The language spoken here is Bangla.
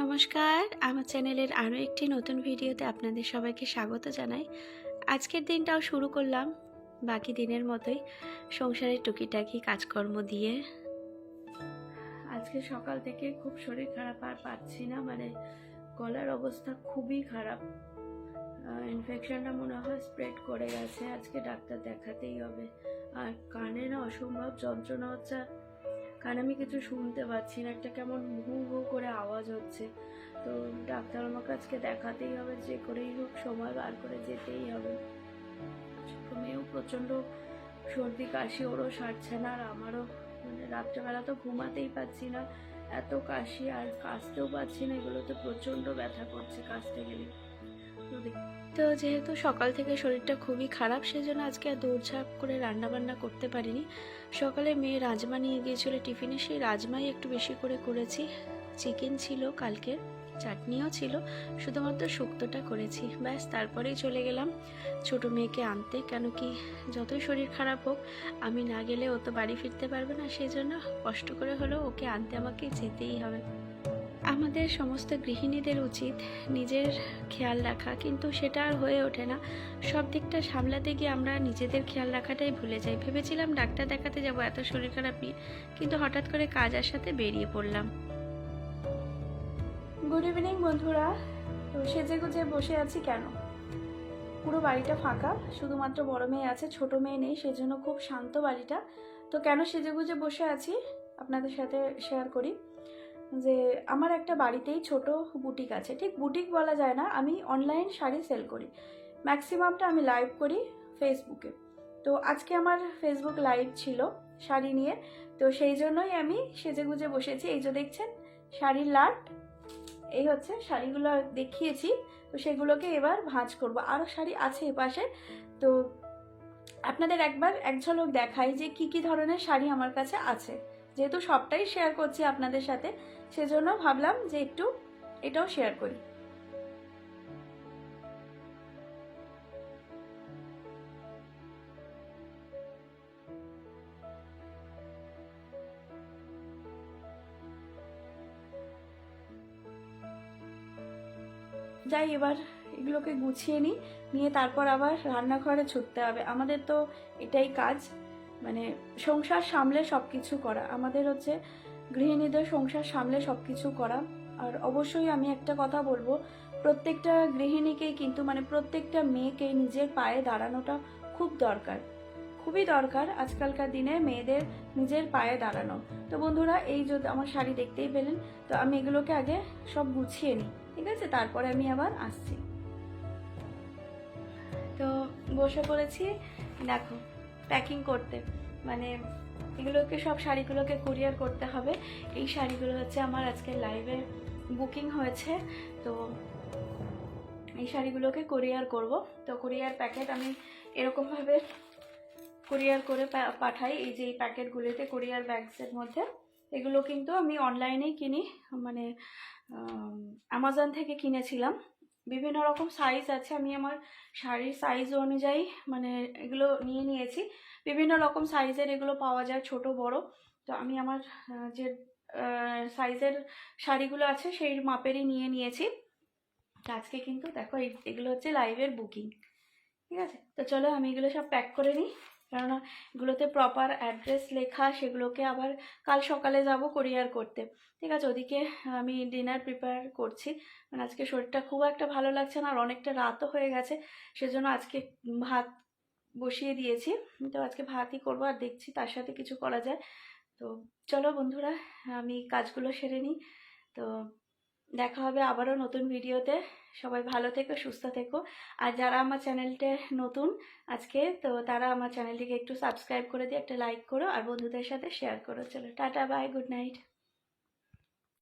নমস্কার। আমার চ্যানেলের আরও একটি নতুন ভিডিওতে আপনাদের সবাইকে স্বাগত জানাই। আজকের দিনটাও শুরু করলাম বাকি দিনের মতোই সংসারের টুকিটাকি কাজকর্ম দিয়ে। আজকে সকাল থেকে খুব শরীর খারাপ আর পাচ্ছি না মানে গলার অবস্থা খুবই খারাপ। ইনফেকশনটা মনে হয় স্প্রেড করে গেছে। আজকে ডাক্তার দেখাতেই হবে। আর কানে না অসম্ভব যন্ত্রণা হচ্ছে। কারণ আমি কিছু শুনতে পাচ্ছি না, একটা কেমন হু হু করে আওয়াজ হচ্ছে। তো ডাক্তার আমাকে আজকে দেখাতেই হবে, যে করেই হোক, সময় বার করে যেতেই হবে। মেয়েও প্রচণ্ড সর্দি, কাশি, ওরও সারছে না, আর আমারও মানে রাত্রেবেলা তো ঘুমাতেই পাচ্ছি না। এত কাশি আর কাশতেও পাচ্ছি না এগুলো তো প্রচণ্ড ব্যথা করছে কাশতে গেলে। তো দেখ- তো যেহেতু সকাল থেকে শরীরটা খুবই খারাপ, সেজন্য আজকে আর দৌড়ঝাঁপ করে রান্না বান্না করতে পারিনি। সকালে মেয়ে রাজমা নিয়ে গিয়েছিল টিফিনে, সেই রাজমাই একটু বেশি করে করেছি। চিকেন ছিল কালকে চাটনিও ছিল, শুধুমাত্র শুক্তোটা করেছি। ব্যাস, তারপরেই চলে গেলাম ছোট মেয়েকে আনতে। কেন কি, যতই শরীর খারাপ হোক, আমি না গেলে ও তো বাড়ি ফিরতে পারবে না সেই জন্য কষ্ট করে হলেও ওকে আনতে আমাকে যেতেই হবে। আমাদের সমস্ত গৃহিণীদের উচিত নিজের খেয়াল রাখা, কিন্তু সেটা আর হয়ে ওঠে না। সব দিকটা সামলাতে গিয়ে আমরা নিজেদের খেয়াল রাখাটাই ভুলে যাই। ভেবেছিলাম ডাক্তার দেখাতে যাব, এত শরীর খারাপ নিয়ে, কিন্তু হঠাৎ করে কাজ আসাতে বেরিয়ে পড়লাম। গুড ইভিনিং বন্ধুরা। তো সেজে গুজে বসে আছি কেন? পুরো বাড়িটা ফাঁকা, শুধুমাত্র বড় মেয়ে আছে, ছোট মেয়ে নেই, সেজন্য খুব শান্ত বাড়িটা। তো কেন সেজে গুজে বসে আছি? আপনাদের সাথে শেয়ার করি। যে আমার একটা বাড়িতেই ছোট বুটিক আছে। ঠিক বুটিক বলা যায় না, আমি অনলাইন শাড়ি সেল করি। ম্যাক্সিমামটা আমি লাইভ করি ফেসবুকে তো আজকে আমার ফেসবুক লাইভ ছিল শাড়ি নিয়ে। তো সেই জন্যই আমি সেজে গুজে বসেছি। এই যে দেখছেন, শাড়ির লাট, এই হচ্ছে শাড়িগুলো দেখিয়েছি। তো সেগুলোকে এবার ভাঁজ করব। আরও শাড়ি আছে এপাশে তো আপনাদের একবার এক ঝলক দেখাই যে কি কি ধরনের শাড়ি আমার কাছে আছে। যেহেতু সবটাই শেয়ার করছি আপনাদের সাথে সেজন্য ভাবলাম যে একটু এটাও শেয়ার করি। যাই, এবার এগুলোকে গুছিয়ে নিই, নিয়ে তারপর আবার রান্নাঘরে ছুটতে হবে। আমাদের তো এটাই কাজ মানে সংসার সামলে সব কিছু করা। আমাদের হচ্ছে গৃহিণীদের সংসার সামলে সব কিছু করা। আর অবশ্যই আমি একটা কথা বলব, প্রত্যেকটা গৃহিণীকেই কিন্তু মানে প্রত্যেকটা মেয়েকে নিজের পায়ে দাঁড়ানোটা খুব দরকার। খুবই দরকার আজকালকার দিনে মেয়েদের নিজের পায়ে দাঁড়ানো। তো বন্ধুরা, এই যদি আমার শাড়ি দেখতেই পেলেন, তো আমি এগুলোকে আগে সব গুছিয়ে নিই, ঠিক আছে? তারপরে আমি আবার আসছি। তো বসে পড়েছি, দেখো প্যাকিং করতে মানে এগুলোকে সব শাড়িগুলোকে কুরিয়ার করতে হবে। এই শাড়িগুলো হচ্ছে আমার আজকে লাইভে বুকিং হয়েছে। তো এই শাড়িগুলোকে কুরিয়ার করব। তো কুরিয়ার প্যাকেট আমি এরকমভাবে কুরিয়ার করে পাঠাই। এই যে এই প্যাকেটগুলিতে কুরিয়ার ব্যাগসের মধ্যে। এগুলো কিন্তু আমি অনলাইনেই কিনি। মানে অ্যামাজন থেকে কিনেছিলাম। বিভিন্ন রকম সাইজ আছে। আমি আমার শাড়ির সাইজ অনুযায়ী মানে এগুলো নিয়ে নিয়েছি। বিভিন্ন রকম সাইজের এগুলো পাওয়া যায়, ছোট, বড়। তো আমি আমার যে সাইজের শাড়িগুলো আছে সেই মাপেরই নিয়ে নিয়েছি। আজকে কিন্তু দেখো এগুলো হচ্ছে লাইভের বুকিং ঠিক আছে? তো চলো আমি এগুলো সব প্যাক করে নিই। কেননা এগুলোতে প্রপার অ্যাড্রেস লেখা, সেগুলোকে আবার কাল সকালে যাব কোরিয়ার করতে। ঠিক আছে, ওদিকে আমি ডিনার প্রিপেয়ার করছি। মানে আজকে শরীরটা খুব একটা ভালো লাগছে না, আর অনেকটা রাতও হয়ে গেছে, সেজন্য আজকে ভাত বসিয়ে দিয়েছি। তো আজকে ভাতই করব, আর দেখছি তার সাথে কিছু করা যায়। তো চলো বন্ধুরা, আমি কাজগুলো সেরে নিই। তো দেখা হবে আবারও নতুন ভিডিওতে। সবাই ভালো থেকো, সুস্থ থেকো। আর যারা আমার চ্যানেলটা নতুন আজকে, তো তারা আমার চ্যানেলটিকে একটু সাবস্ক্রাইব করে দিয়ে একটা লাইক করো আর বন্ধুদের সাথে শেয়ার করো। চলো, টাটা বাই গুড নাইট